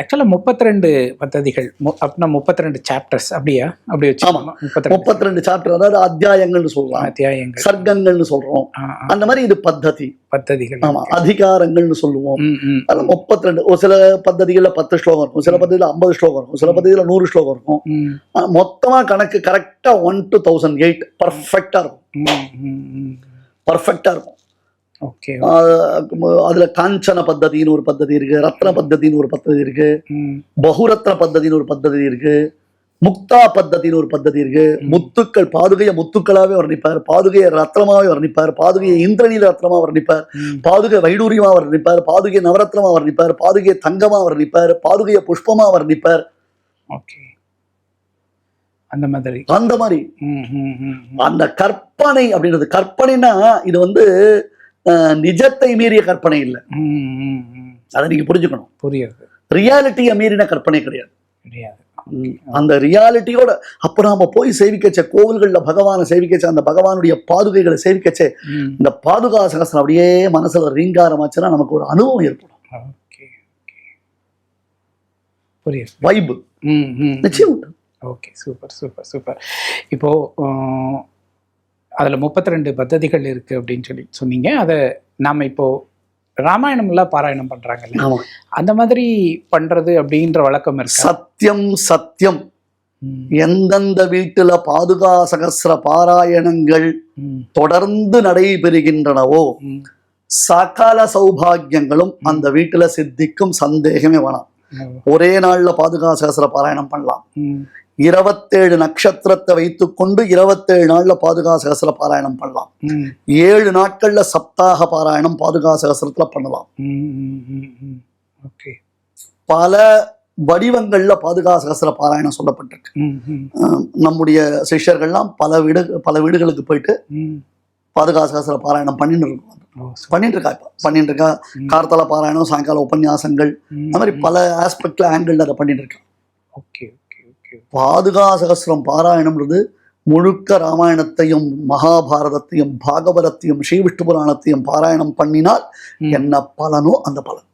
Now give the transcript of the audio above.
ஆக்சுவலாக முப்பத்தி ரெண்டு பத்ததிகள் அப்படின்னா முப்பத்தி ரெண்டு சாப்டர்ஸ் அப்படியா? அப்படி வச்சு முப்பத்தி ரெண்டு சாப்டர் அதாவது அத்தியாயங்கள்னு சொல்றோம். அத்தியாயங்கள். சர்க்கங்கள்னு சொல்றோம். அந்த மாதிரி இது பத்ததி. பத்ததிகள். ஆமா அதிகாரங்கள்னு சொல்லுவோம். அது முப்பத்தி ரெண்டு ஒரு சில பத்ததிகள்ல பத்து ஸ்லோகம் இருக்கும் சில பத்ததியில ஐம்பது ஸ்லோகம் இருக்கும் சில பத்ததியில நூறு ஸ்லோகம் இருக்கும். மொத்தமா கணக்கு கரெக்டா ஒன் டு தௌசண்ட் எயிட் பர்ஃபெக்டா இருக்கும். பர்ஃபெக்டா இருக்கும். அதுல காஞ்சன பத்ததின்னு ஒரு பத்ததி இருக்கு ரத்ன பத்ததின்னு ஒரு பத்ததி இருக்கு பகுரத்ன பத்ததின்னு ஒரு பத்ததி இருக்கு முக்தா பத்ததின்னு ஒரு பத்ததி இருக்கு முத்துக்கள் பாதுகையை முத்துக்களாவே வர்ணிப்பார் பாதுகையை ரத்னமாவே வர்ணிப்பார் பாதுகையை இந்திரநீல ரத்னமா வர்ணிப்பார் பாதுகை வைடூரியமா வர்ணிப்பார் பாதுகை நவரத்னமா வர்ணிப்பார் பாதுகையை தங்கமா வர்ணிப்பார் பாதுகையை புஷ்பமா வர்ணிப்பார். அந்த மாதிரி. அந்த மாதிரி. அந்த கற்பனை அப்படின்றது கற்பனைனா இது வந்து நிஜத்தை மீறிய கற்பனை இல்லை. அதை நீங்க புரிஞ்சுக்கணும். புரியுது. ரியாலிட்டியை மீறின கற்பனை கிடையாது. கிடையாது. அந்த ரியாலிட்டியோட அப்ப நாம போய் சேவிக்கச்ச கோவில்கள்ல பகவானை சேவிக்கச்ச அந்த பகவானுடைய பாதுகைகளை சேவிக்கச்சே இந்த பாதுகா சகஸ்திரம் அப்படியே மனசுல ரீங்காரமாச்சுன்னா நமக்கு ஒரு அனுபவம் ஏற்படும். வைப். நிச்சயம். Okay super super super. இப்போ அதுல முப்பத்தி ரெண்டு பத்ததிகள் இருக்கு அப்படின்னு சொல்லி சொன்னீங்க. அதை நாம இப்போ ராமாயணம்லாம் பாராயணம் பண்றாங்கல்ல. ஆமா. அந்த மாதிரி பண்றது அப்படின்ற வழக்கம் இருக்கா? சத்தியம் சத்தியம் எந்தெந்த வீட்டுல பாதுகா சகஸ்ர பாராயணங்கள் தொடர்ந்து நடைபெறுகின்றனவோ. சகல சௌபாகியங்களும் அந்த வீட்டுல சித்திக்கும் சந்தேகமே வேணாம். ஒரே நாள்ல பாதுகா சகஸ்ர பாராயணம் பண்ணலாம். இருபத்தேழு நட்சத்திரத்தை வைத்துக்கொண்டு இருபத்தேழு நாள்ல பாதுகா சகஸ்ர பாராயணம் பண்ணலாம். ஏழு நாட்கள்ல சப்தாக பாராயணம் பாதுகா சகஸ்ரத்துல பண்ணலாம் பல வடிவங்கள்ல பாதுகா சகஸ்ர பாராயணம் சொல்லப்பட்டிருக்கு. நம்முடைய சிஷ்யர்கள்லாம் பல வீடு பல வீடுகளுக்கு போயிட்டு. பாதுகா சகஸ்ர பாராயணம் பண்ணிட்டு இருக்கோம். பண்ணிட்டு இருக்கா இப்ப? பண்ணிட்டு இருக்கா. கார்த்தால பாராயணம் சாயங்கால உபன்யாசங்கள் அந்த மாதிரி பல ஆஸ்பெக்ட்ல ஆங்கிள் அதை பண்ணிட்டு இருக்கா ஓகே ஓகே ஓகே. பாதுகா சகஸ்ரம் பாராயணம்ன்றது முழுக்க ராமாயணத்தையும் மகாபாரதத்தையும் பாகவதத்தையும் ஸ்ரீவிஷ்ணு புராணத்தையும் பாராயணம் பண்ணினால். என்ன பலனோ அந்த பலன்